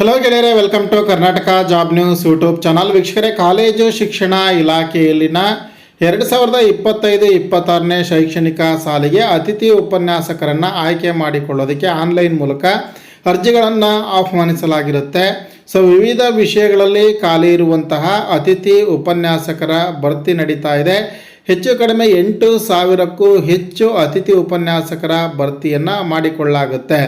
Hello ಗೆಳೆಯರೇ welcome to Karnataka job news YouTube channel ವೀಕ್ಷಕರೇ, college ಶಿಕ್ಷಣ ಇಲಾಖೆಯಲ್ಲಿನ ಎರಡು ಸಾವಿರದ ಇಪ್ಪತ್ತೈದು, ಇಪ್ಪತ್ತಾರನೇ ಶೈಕ್ಷಣಿಕ ಸಾಲಿಗೆ ಅತಿಥಿ ಉಪನ್ಯಾಸಕರನ್ನು ಆಯ್ಕೆ ಮಾಡಿಕೊಳ್ಳೋದಕ್ಕೆ ಆನ್ಲೈನ್ ಮೂಲಕ ಅರ್ಜಿಗಳನ್ನು ಆಹ್ವಾನಿಸಲಾಗಿರುತ್ತೆ. ಸೊ ವಿವಿಧ ವಿಷಯಗಳಲ್ಲಿ ಖಾಲಿ ಇರುವಂತಹ ಅತಿಥಿ ಉಪನ್ಯಾಸಕರ ಭರ್ತಿ ನಡೀತಾ ಇದೆ. ಹೆಚ್ಚು ಕಡಿಮೆ ಎಂಟು ಸಾವಿರಕ್ಕೂ ಹೆಚ್ಚು ಅತಿಥಿ ಉಪನ್ಯಾಸಕರ ಭರ್ತಿಯನ್ನು ಮಾಡಿಕೊಳ್ಳಲಾಗುತ್ತೆ.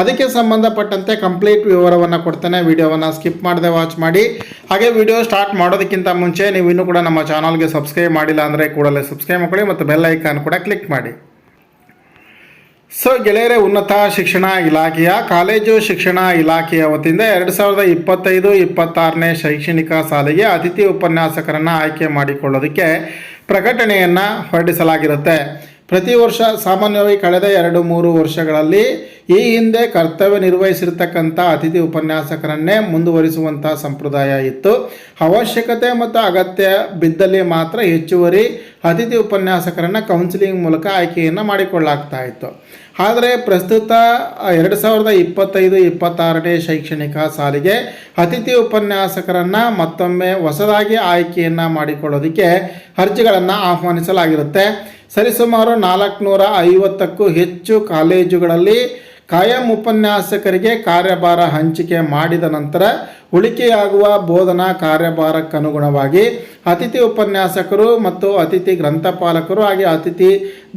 ಅದಕ್ಕೆ ಸಂಬಂಧಪಟ್ಟಂತೆ ಕಂಪ್ಲೀಟ್ ವಿವರವನ್ನು ಕೊಡ್ತೇನೆ. ವಿಡಿಯೋವನ್ನು ಸ್ಕಿಪ್ ಮಾಡದೆ ವಾಚ್ ಮಾಡಿ. ಹಾಗೆ ವಿಡಿಯೋ ಸ್ಟಾರ್ಟ್ ಮಾಡೋದಕ್ಕಿಂತ ಮುಂಚೆ ನೀವು ಇನ್ನೂ ಕೂಡ ನಮ್ಮ ಚಾನಲ್ಗೆ ಸಬ್ಸ್ಕ್ರೈಬ್ ಮಾಡಿಲ್ಲ ಅಂದರೆ ಕೂಡಲೇ ಸಬ್ಸ್ಕ್ರೈಬ್ ಮಾಡ್ಕೊಳ್ಳಿ ಮತ್ತು ಬೆಲ್ ಐಕಾನ್ ಕೂಡ ಕ್ಲಿಕ್ ಮಾಡಿ. ಸೊ ಗೆಳೆಯರೆ, ಉನ್ನತ ಶಿಕ್ಷಣ ಇಲಾಖೆಯ, ಕಾಲೇಜು ಶಿಕ್ಷಣ ಇಲಾಖೆಯ ವತಿಯಿಂದ ಎರಡು ಸಾವಿರದ ಇಪ್ಪತ್ತೈದು, ಇಪ್ಪತ್ತಾರನೇ ಶೈಕ್ಷಣಿಕ ಸಾಲಿಗೆ ಅತಿಥಿ ಉಪನ್ಯಾಸಕರನ್ನು ಆಯ್ಕೆ ಮಾಡಿಕೊಳ್ಳೋದಕ್ಕೆ ಪ್ರಕಟಣೆಯನ್ನು ಹೊರಡಿಸಲಾಗಿರುತ್ತೆ. ಪ್ರತಿ ವರ್ಷ ಸಾಮಾನ್ಯವಾಗಿ ಕಳೆದ ಎರಡು ಮೂರು ವರ್ಷಗಳಲ್ಲಿ ಈ ಹಿಂದೆ ಕರ್ತವ್ಯ ನಿರ್ವಹಿಸಿರ್ತಕ್ಕಂಥ ಅತಿಥಿ ಉಪನ್ಯಾಸಕರನ್ನೇ ಮುಂದುವರಿಸುವಂಥ ಸಂಪ್ರದಾಯ ಇತ್ತು. ಅವಶ್ಯಕತೆ ಮತ್ತು ಅಗತ್ಯ ಬಿದ್ದಲ್ಲಿ ಮಾತ್ರ ಹೆಚ್ಚುವರಿ ಅತಿಥಿ ಉಪನ್ಯಾಸಕರನ್ನು ಕೌನ್ಸಿಲಿಂಗ್ ಮೂಲಕ ಆಯ್ಕೆಯನ್ನು ಮಾಡಿಕೊಳ್ಳಾಗ್ತಾ ಇತ್ತು. ಆದರೆ ಪ್ರಸ್ತುತ ಎರಡು ಸಾವಿರದ ಇಪ್ಪತ್ತೈದು ಇಪ್ಪತ್ತಾರನೇ ಶೈಕ್ಷಣಿಕ ಸಾಲಿಗೆ ಅತಿಥಿ ಉಪನ್ಯಾಸಕರನ್ನು ಮತ್ತೊಮ್ಮೆ ಹೊಸದಾಗಿ ಆಯ್ಕೆಯನ್ನು ಮಾಡಿಕೊಳ್ಳೋದಕ್ಕೆ ಅರ್ಜಿಗಳನ್ನು ಆಹ್ವಾನಿಸಲಾಗಿರುತ್ತೆ. ಸರಿಸುಮಾರು ನಾಲ್ಕುನೂರ ಐವತ್ತಕ್ಕೂ ಹೆಚ್ಚು ಕಾಲೇಜುಗಳಲ್ಲಿ ಕಾಯಂ ಉಪನ್ಯಾಸಕರಿಗೆ ಕಾರ್ಯಭಾರ ಹಂಚಿಕೆ ಮಾಡಿದ ನಂತರ ಉಳಿಕೆಯಾಗುವ ಬೋಧನಾ ಕಾರ್ಯಭಾರಕ್ಕನುಗುಣವಾಗಿ ಅತಿಥಿ ಉಪನ್ಯಾಸಕರು ಮತ್ತು ಅತಿಥಿ ಗ್ರಂಥಪಾಲಕರು ಹಾಗೆ ಅತಿಥಿ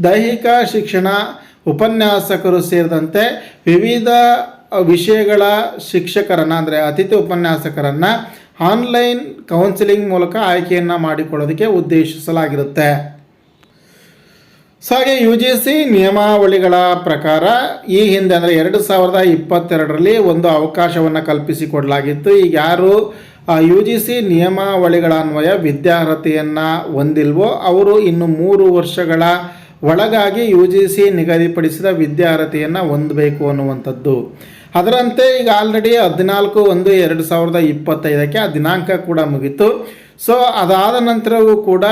ದೈಹಿಕ ಶಿಕ್ಷಣ ಉಪನ್ಯಾಸಕರು ಸೇರಿದಂತೆ ವಿವಿಧ ವಿಷಯಗಳ ಶಿಕ್ಷಕರನ್ನು ಅಂದರೆ ಅತಿಥಿ ಉಪನ್ಯಾಸಕರನ್ನು ಆನ್ಲೈನ್ ಕೌನ್ಸಿಲಿಂಗ್ ಮೂಲಕ ಆಯ್ಕೆಯನ್ನು ಮಾಡಿಕೊಳ್ಳೋದಕ್ಕೆ ಉದ್ದೇಶಿಸಲಾಗಿರುತ್ತೆ. ಸೊ ಹಾಗೆ ಯು ಜಿ ಸಿ ನಿಯಮಾವಳಿಗಳ ಪ್ರಕಾರ ಈ ಹಿಂದೆ ಅಂದರೆ ಎರಡು ಸಾವಿರದ ಇಪ್ಪತ್ತೆರಡರಲ್ಲಿ ಒಂದು ಅವಕಾಶವನ್ನು ಕಲ್ಪಿಸಿಕೊಡಲಾಗಿತ್ತು. ಈಗ ಯಾರು ಯು ಜಿ ಸಿ ನಿಯಮಾವಳಿಗಳ ಅನ್ವಯ ವಿದ್ಯಾರ್ಹತೆಯನ್ನು ಹೊಂದಿಲ್ವೋ ಅವರು ಇನ್ನು ಮೂರು ವರ್ಷಗಳ ಒಳಗಾಗಿ ಯು ಜಿ ಸಿ ನಿಗದಿಪಡಿಸಿದ ವಿದ್ಯಾರ್ಹತೆಯನ್ನು ಹೊಂದಬೇಕು ಅನ್ನುವಂಥದ್ದು. ಅದರಂತೆ ಈಗ ಆಲ್ರೆಡಿ ಹದಿನಾಲ್ಕು ಒಂದು ಎರಡು ಸಾವಿರದ ಇಪ್ಪತ್ತೈದಕ್ಕೆ ಆ ದಿನಾಂಕ ಕೂಡ ಮುಗೀತು. ಸೊ ಅದಾದ ನಂತರವೂ ಕೂಡ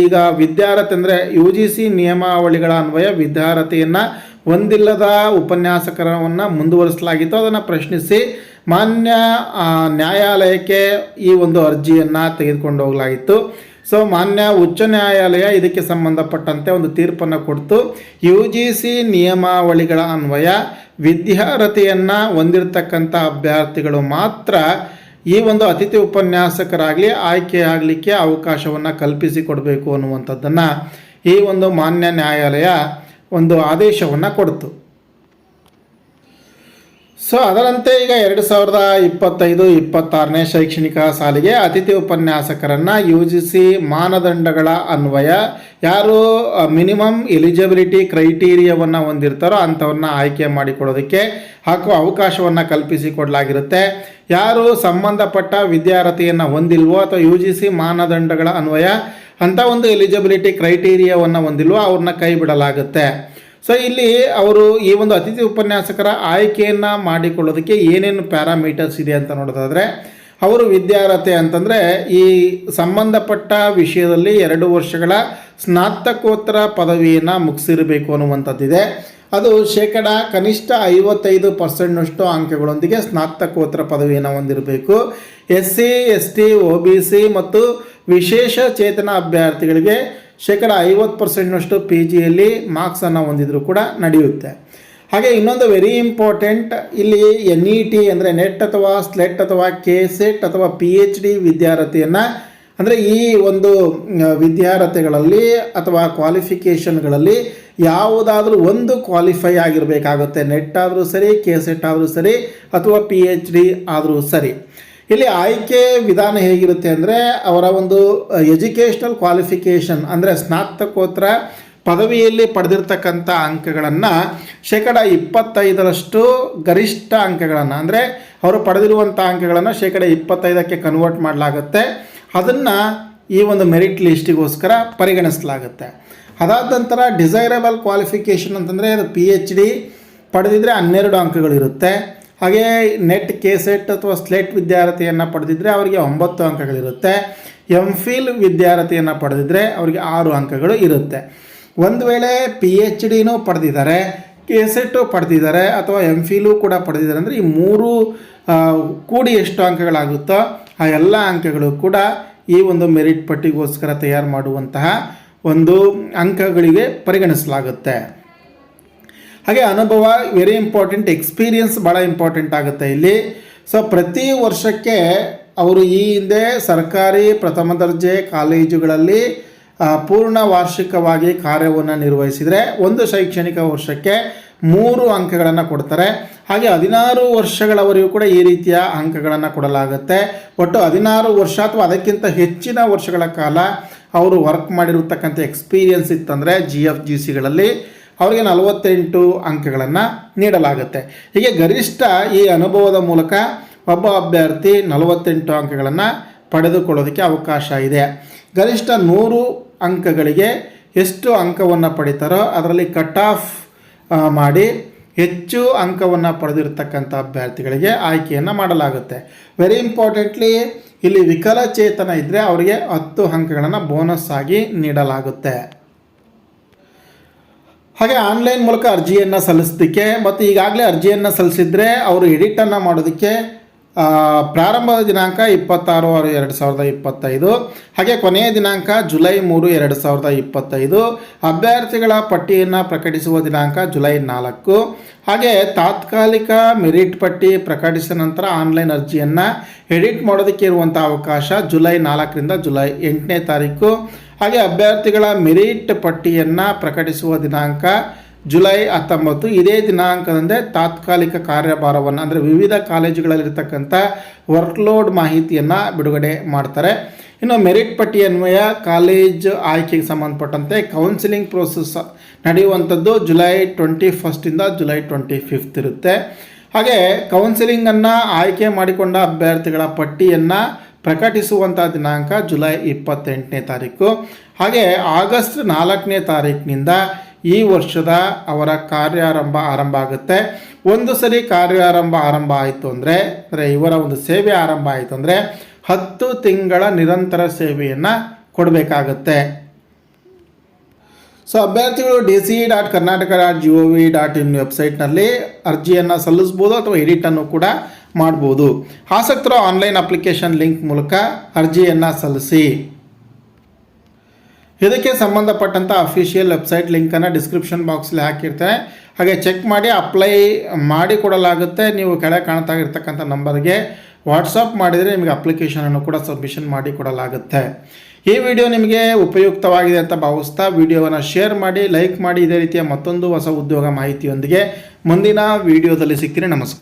ಈಗ ವಿದ್ಯಾರ್ಥಿ ಅಂದರೆ ಯು ಜಿ ಸಿ ನಿಯಮಾವಳಿಗಳ ಅನ್ವಯ ವಿದ್ಯಾರ್ಹತೆಯನ್ನು ಹೊಂದಿಲ್ಲದ ಉಪನ್ಯಾಸಕರವನ್ನು ಮುಂದುವರಿಸಲಾಗಿತ್ತು. ಅದನ್ನು ಪ್ರಶ್ನಿಸಿ ಮಾನ್ಯ ನ್ಯಾಯಾಲಯಕ್ಕೆ ಈ ಒಂದು ಅರ್ಜಿಯನ್ನು ತೆಗೆದುಕೊಂಡು ಹೋಗಲಾಗಿತ್ತು. ಸೊ ಮಾನ್ಯ ಉಚ್ಚ ನ್ಯಾಯಾಲಯ ಇದಕ್ಕೆ ಸಂಬಂಧಪಟ್ಟಂತೆ ಒಂದು ತೀರ್ಪನ್ನು ಕೊಡ್ತು. ಯು ಜಿ ಸಿ ನಿಯಮಾವಳಿಗಳ ಅನ್ವಯ ವಿದ್ಯಾರ್ಹತೆಯನ್ನು ಹೊಂದಿರತಕ್ಕಂಥ ಅಭ್ಯರ್ಥಿಗಳು ಮಾತ್ರ ಈ ಒಂದು ಅತಿಥಿ ಉಪನ್ಯಾಸಕರಾಗಲಿ ಆಯ್ಕೆ ಆಗಲಿಕ್ಕೆ ಅವಕಾಶವನ್ನು ಕಲ್ಪಿಸಿಕೊಡಬೇಕು ಅನ್ನುವಂಥದ್ದನ್ನು ಈ ಒಂದು ಮಾನ್ಯ ನ್ಯಾಯಾಲಯ ಒಂದು ಆದೇಶವನ್ನು ಕೊಡ್ತು. ಸೊ, ಅದರಂತೆ ಈಗ ಎರಡು ಸಾವಿರದ ಇಪ್ಪತ್ತೈದು, ಇಪ್ಪತ್ತಾರನೇ ಶೈಕ್ಷಣಿಕ ಸಾಲಿಗೆ ಅತಿಥಿ ಉಪನ್ಯಾಸಕರನ್ನು ಯು ಜಿ ಸಿ ಮಾನದಂಡಗಳ ಅನ್ವಯ, ಯಾರು ಮಿನಿಮಮ್ ಎಲಿಜಿಬಿಲಿಟಿ ಕ್ರೈಟೀರಿಯಾವನ್ನು ಹೊಂದಿರ್ತಾರೋ ಅಂಥವ್ರನ್ನ ಆಯ್ಕೆ ಮಾಡಿಕೊಡೋದಕ್ಕೆ ಹಾಗೂ ಅವಕಾಶವನ್ನು ಕಲ್ಪಿಸಿಕೊಡಲಾಗಿರುತ್ತೆ. ಯಾರು ಸಂಬಂಧಪಟ್ಟ ವಿದ್ಯಾರ್ಹತೆಯನ್ನು ಹೊಂದಿಲ್ವೋ ಅಥವಾ ಯು ಜಿ ಸಿ ಮಾನದಂಡಗಳ ಅನ್ವಯ ಅಂಥ ಒಂದು ಎಲಿಜಿಬಿಲಿಟಿ ಕ್ರೈಟೀರಿಯಾವನ್ನು ಹೊಂದಿಲ್ವೋ ಅವ್ರನ್ನ ಕೈ ಬಿಡಲಾಗುತ್ತೆ. ಸೊ ಇಲ್ಲಿ ಅವರು ಈ ಒಂದು ಅತಿಥಿ ಉಪನ್ಯಾಸಕರ ಆಯ್ಕೆಯನ್ನು ಮಾಡಿಕೊಳ್ಳೋದಕ್ಕೆ ಏನೇನು ಪ್ಯಾರಾಮೀಟರ್ಸ್ ಇದೆ ಅಂತ ನೋಡೋದಾದರೆ, ಅವರು ವಿದ್ಯಾರ್ಹತೆ ಅಂತಂದರೆ ಈ ಸಂಬಂಧಪಟ್ಟ ವಿಷಯದಲ್ಲಿ ಎರಡು ವರ್ಷಗಳ ಸ್ನಾತಕೋತ್ತರ ಪದವಿಯನ್ನು ಮುಗಿಸಿರಬೇಕು ಅನ್ನುವಂಥದ್ದಿದೆ. ಅದು ಶೇಕಡ ಕನಿಷ್ಠ ಐವತ್ತೈದು ಪರ್ಸೆಂಟ್ನಷ್ಟು ಅಂಕಗಳೊಂದಿಗೆ ಸ್ನಾತಕೋತ್ತರ ಪದವಿಯನ್ನು ಹೊಂದಿರಬೇಕು. S C S T O B C ಮತ್ತು ವಿಶೇಷ ಚೇತನ ಅಭ್ಯರ್ಥಿಗಳಿಗೆ ಶೇಕಡ ಐವತ್ತು ಪರ್ಸೆಂಟ್ನಷ್ಟು ಪಿ ಜಿಯಲ್ಲಿ ಮಾರ್ಕ್ಸನ್ನು ಹೊಂದಿದರೂ ಕೂಡ ನಡೆಯುತ್ತೆ. ಹಾಗೆ ಇನ್ನೊಂದು ವೆರಿ ಇಂಪಾರ್ಟೆಂಟ್ ಇಲ್ಲಿ ಎನ್ ಇ ಟಿ ಅಂದರೆ ನೆಟ್ ಅಥವಾ ಸ್ಲೆಟ್ ಅಥವಾ ಕೆ ಸೆಟ್ ಅಥವಾ ಪಿ ಎಚ್ ಡಿ ವಿದ್ಯಾರ್ಥಿಯನ್ನು, ಅಂದರೆ ಈ ಒಂದು ವಿದ್ಯಾರ್ಥಿಗಳಲ್ಲಿ ಅಥವಾ ಕ್ವಾಲಿಫಿಕೇಷನ್ಗಳಲ್ಲಿ ಯಾವುದಾದ್ರೂ ಒಂದು ಕ್ವಾಲಿಫೈ ಆಗಿರಬೇಕಾಗುತ್ತೆ. ನೆಟ್ ಆದರೂ ಸರಿ ಕೆ ಸೆಟ್ ಆದರೂ ಸರಿ, ಅಥವಾ ಪಿ ಎಚ್ ಡಿ ಆದರೂ ಸರಿ. ಇಲ್ಲಿ ಆಯ್ಕೆ ವಿಧಾನ ಹೇಗಿರುತ್ತೆ ಅಂದರೆ, ಅವರ ಒಂದು ಎಜುಕೇಷ್ನಲ್ ಕ್ವಾಲಿಫಿಕೇಷನ್ ಅಂದರೆ ಸ್ನಾತಕೋತ್ತರ ಪದವಿಯಲ್ಲಿ ಪಡೆದಿರ್ತಕ್ಕಂಥ ಅಂಕಗಳನ್ನು ಶೇಕಡ ಇಪ್ಪತ್ತೈದರಷ್ಟು ಗರಿಷ್ಠ ಅಂಕಗಳನ್ನು ಅಂದರೆ ಅವರು ಪಡೆದಿರುವಂಥ ಅಂಕಗಳನ್ನು ಶೇಕಡ ಇಪ್ಪತ್ತೈದಕ್ಕೆ ಕನ್ವರ್ಟ್ ಮಾಡಲಾಗುತ್ತೆ. ಅದನ್ನು ಈ ಒಂದು ಮೆರಿಟ್ ಲಿಸ್ಟಿಗೋಸ್ಕರ ಪರಿಗಣಿಸಲಾಗುತ್ತೆ. ಅದಾದ ನಂತರ ಡಿಸೈರಬಲ್ ಕ್ವಾಲಿಫಿಕೇಷನ್ ಅಂತಂದರೆ ಅದು ಪಿ ಎಚ್ ಡಿ ಪಡೆದಿದ್ದರೆ ಹನ್ನೆರಡು ಅಂಕಗಳಿರುತ್ತೆ. ಹಾಗೆ ನೆಟ್ ಕೆ ಸೆಟ್ ಅಥವಾ ಸ್ಲೆಟ್ ವಿದ್ಯಾರ್ಥಿಯನ್ನು ಪಡೆದಿದ್ದರೆ ಅವರಿಗೆ ಒಂಬತ್ತು ಅಂಕಗಳಿರುತ್ತೆ. ಎಂ ಫಿಲ್ ವಿದ್ಯಾರ್ಥಿಯನ್ನು ಪಡೆದಿದ್ದರೆ ಅವರಿಗೆ ಆರು ಅಂಕಗಳು ಇರುತ್ತೆ. ಒಂದು ವೇಳೆ ಪಿ ಎಚ್ ಡಿನೂ ಪಡೆದಿದ್ದಾರೆ ಕೆ ಸೆಟ್ಟು ಪಡೆದಿದ್ದಾರೆ ಅಥವಾ ಎಂ ಫಿಲು ಕೂಡ ಪಡೆದಿದ್ದಾರೆ ಅಂದರೆ ಈ ಮೂರು ಕೂಡಿ ಎಷ್ಟು ಅಂಕಗಳಾಗುತ್ತೋ ಆ ಎಲ್ಲ ಅಂಕಗಳು ಕೂಡ ಈ ಒಂದು ಮೆರಿಟ್ ಪಟ್ಟಿಗೋಸ್ಕರ ತಯಾರು ಮಾಡುವಂತಹ ಒಂದು ಅಂಕಗಳಿಗೆ ಪರಿಗಣಿಸಲಾಗುತ್ತೆ. ಹಾಗೆ ಅನುಭವ ವೆರಿ ಇಂಪಾರ್ಟೆಂಟ್ ಎಕ್ಸ್ಪೀರಿಯನ್ಸ್ ಭಾಳ ಇಂಪಾರ್ಟೆಂಟ್ ಆಗುತ್ತೆ ಇಲ್ಲಿ. ಸೊ ಪ್ರತಿ ವರ್ಷಕ್ಕೆ ಅವರು ಈ ಹಿಂದೆ ಸರ್ಕಾರಿ ಪ್ರಥಮ ದರ್ಜೆ ಕಾಲೇಜುಗಳಲ್ಲಿ ಪೂರ್ಣ ವಾರ್ಷಿಕವಾಗಿ ಕಾರ್ಯವನ್ನು ನಿರ್ವಹಿಸಿದರೆ ಒಂದು ಶೈಕ್ಷಣಿಕ ವರ್ಷಕ್ಕೆ ಮೂರು ಅಂಕಗಳನ್ನು ಕೊಡ್ತಾರೆ. ಹಾಗೆ ಹದಿನಾರು ವರ್ಷಗಳವರೆಗೂ ಕೂಡ ಈ ರೀತಿಯ ಅಂಕಗಳನ್ನು ಕೊಡಲಾಗುತ್ತೆ. ಒಟ್ಟು ಹದಿನಾರು ವರ್ಷ ಅಥವಾ ಅದಕ್ಕಿಂತ ಹೆಚ್ಚಿನ ವರ್ಷಗಳ ಕಾಲ ಅವರು ವರ್ಕ್ ಮಾಡಿರತಕ್ಕಂಥ ಎಕ್ಸ್ಪೀರಿಯನ್ಸ್ ಇತ್ತಂದರೆ ಜಿ ಎಫ್ ಜಿ ಸಿಗಳಲ್ಲಿ ಅವರಿಗೆ ನಲವತ್ತೆಂಟು ಅಂಕಗಳನ್ನು ನೀಡಲಾಗುತ್ತೆ. ಹೀಗೆ ಗರಿಷ್ಠ ಈ ಅನುಭವದ ಮೂಲಕ ಒಬ್ಬ ಅಭ್ಯರ್ಥಿ ನಲವತ್ತೆಂಟು ಅಂಕಗಳನ್ನು ಪಡೆದುಕೊಳ್ಳೋದಕ್ಕೆ ಅವಕಾಶ ಇದೆ. ಗರಿಷ್ಠ ನೂರು ಅಂಕಗಳಿಗೆ ಎಷ್ಟು ಅಂಕವನ್ನು ಪಡಿತಾರೋ ಅದರಲ್ಲಿ ಕಟ್ ಆಫ್ ಮಾಡಿ ಹೆಚ್ಚು ಅಂಕವನ್ನು ಪಡೆದಿರತಕ್ಕಂಥ ಅಭ್ಯರ್ಥಿಗಳಿಗೆ ಆಯ್ಕೆಯನ್ನು ಮಾಡಲಾಗುತ್ತೆ. ವೆರಿ ಇಂಪಾರ್ಟೆಂಟ್ಲಿ ಇಲ್ಲಿ ವಿಕಲಚೇತನ ಇದ್ದರೆ ಅವರಿಗೆ ಹತ್ತು ಅಂಕಗಳನ್ನು ಬೋನಸ್ ಆಗಿ ನೀಡಲಾಗುತ್ತೆ. ಹಾಗೆ ಆನ್ಲೈನ್ ಮೂಲಕ ಅರ್ಜಿಯನ್ನು ಸಲ್ಲಿಸೋದಕ್ಕೆ ಮತ್ತು ಈಗಾಗಲೇ ಅರ್ಜಿಯನ್ನು ಸಲ್ಲಿಸಿದರೆ ಅವರು ಎಡಿಟನ್ನು ಮಾಡೋದಕ್ಕೆ ಪ್ರಾರಂಭದ ದಿನಾಂಕ ಇಪ್ಪತ್ತಾರು ಆರು ಎರಡು ಸಾವಿರದ ಇಪ್ಪತ್ತೈದು, ಹಾಗೆ ಕೊನೆಯ ದಿನಾಂಕ ಜುಲೈ ಮೂರು ಎರಡು ಸಾವಿರದ ಇಪ್ಪತ್ತೈದು. ಅಭ್ಯರ್ಥಿಗಳ ಪಟ್ಟಿಯನ್ನು ಪ್ರಕಟಿಸುವ ದಿನಾಂಕ ಜುಲೈ ನಾಲ್ಕು. ಹಾಗೆ ತಾತ್ಕಾಲಿಕ ಮೆರಿಟ್ ಪಟ್ಟಿ ಪ್ರಕಟಿಸಿದ ನಂತರ ಆನ್ಲೈನ್ ಅರ್ಜಿಯನ್ನು ಎಡಿಟ್ ಮಾಡೋದಕ್ಕೆ ಇರುವಂಥ ಅವಕಾಶ ಜುಲೈ ನಾಲ್ಕರಿಂದ ಜುಲೈ ಎಂಟನೇ ತಾರೀಕು. ಹಾಗೆ ಅಭ್ಯರ್ಥಿಗಳ ಮೆರಿಟ್ ಪಟ್ಟಿಯನ್ನು ಪ್ರಕಟಿಸುವ ದಿನಾಂಕ ಜುಲೈ ಹತ್ತೊಂಬತ್ತು ಇದೇ ದಿನಾಂಕದಂದೇ ತಾತ್ಕಾಲಿಕ ಕಾರ್ಯಭಾರವನ್ನು, ಅಂದರೆ ವಿವಿಧ ಕಾಲೇಜುಗಳಲ್ಲಿರ್ತಕ್ಕಂಥ ವರ್ಕ್ಲೋಡ್ ಮಾಹಿತಿಯನ್ನು ಬಿಡುಗಡೆ ಮಾಡ್ತಾರೆ. ಇನ್ನು ಮೆರಿಟ್ ಪಟ್ಟಿ ಅನ್ವಯ ಕಾಲೇಜ್ ಆಯ್ಕೆಗೆ ಸಂಬಂಧಪಟ್ಟಂತೆ ಕೌನ್ಸಿಲಿಂಗ್ ಪ್ರೋಸೆಸ್ ನಡೆಯುವಂಥದ್ದು ಜುಲೈ ಟ್ವೆಂಟಿ ಫಸ್ಟಿಂದ ಜುಲೈ ಟ್ವೆಂಟಿ ಫಿಫ್ತ್ ಇರುತ್ತೆ. ಹಾಗೆ ಕೌನ್ಸಿಲಿಂಗನ್ನು ಆಯ್ಕೆ ಮಾಡಿಕೊಂಡ ಅಭ್ಯರ್ಥಿಗಳ ಪಟ್ಟಿಯನ್ನು ಪ್ರಕಟಿಸುವಂಥ ದಿನಾಂಕ ಜುಲೈ ಇಪ್ಪತ್ತೆಂಟನೇ ತಾರೀಕು. ಹಾಗೆ ಆಗಸ್ಟ್ ನಾಲ್ಕನೇ ತಾರೀಕಿನಿಂದ ಈ ವರ್ಷದ ಅವರ ಕಾರ್ಯಾರಂಭ ಆರಂಭ ಆಗುತ್ತೆ. ಒಂದು ಸರಿ ಕಾರ್ಯಾರಂಭ ಆರಂಭ ಆಯಿತು ಅಂದರೆ ಅಂದರೆ ಇವರ ಒಂದು ಸೇವೆ ಆರಂಭ ಆಯಿತು ಅಂದರೆ ಹತ್ತು ತಿಂಗಳ ನಿರಂತರ ಸೇವೆಯನ್ನು ಕೊಡಬೇಕಾಗತ್ತೆ. ಸೊ ಅಭ್ಯರ್ಥಿಗಳು D C dot Karnataka dot G O V dot in ವೆಬ್ಸೈಟ್ನಲ್ಲಿ ಅರ್ಜಿಯನ್ನು ಸಲ್ಲಿಸ್ಬೋದು ಅಥವಾ ಎಡಿಟನ್ನು ಕೂಡ ಮಾಡ್ಬೋದು. ಆಸಕ್ತರು ಆನ್ಲೈನ್ ಅಪ್ಲಿಕೇಶನ್ ಲಿಂಕ್ ಮೂಲಕ ಅರ್ಜಿಯನ್ನು ಸಲ್ಲಿಸಿ. ಇದಕ್ಕೆ ಸಂಬಂಧಪಟ್ಟಂಥ ಅಫಿಷಿಯಲ್ ವೆಬ್ಸೈಟ್ ಲಿಂಕನ್ನು ಡಿಸ್ಕ್ರಿಪ್ಷನ್ ಬಾಕ್ಸಲ್ಲಿ ಹಾಕಿರ್ತೇನೆ ಹಾಗೆ ಚೆಕ್ ಮಾಡಿ ಅಪ್ಲೈ ಮಾಡಿ ಕೊಡಲಾಗುತ್ತೆ. ನೀವು ಕೆಳಗೆ ಕಾಣ್ತಾ ಇರ್ತಕ್ಕಂಥ ನಂಬರ್ಗೆ ವಾಟ್ಸಪ್ ಮಾಡಿದರೆ ನಿಮಗೆ ಅಪ್ಲಿಕೇಶನನ್ನು ಕೂಡ ಸಬ್ಮಿಷನ್ ಮಾಡಿ ಕೊಡಲಾಗುತ್ತೆ. ಈ ವಿಡಿಯೋ ನಿಮಗೆ ಉಪಯುಕ್ತವಾಗಿದೆ ಅಂತ ಭಾವಿಸ್ತಾ ವಿಡಿಯೋವನ್ನು ಶೇರ್ ಮಾಡಿ ಲೈಕ್ ಮಾಡಿ. ಇದೇ ರೀತಿಯ ಮತ್ತೊಂದು ಹೊಸ ಉದ್ಯೋಗ ಮಾಹಿತಿಯೊಂದಿಗೆ ಮುಂದಿನ ವಿಡಿಯೋದಲ್ಲಿ ಸಿಗ್ತೀನಿ. ನಮಸ್ಕಾರ.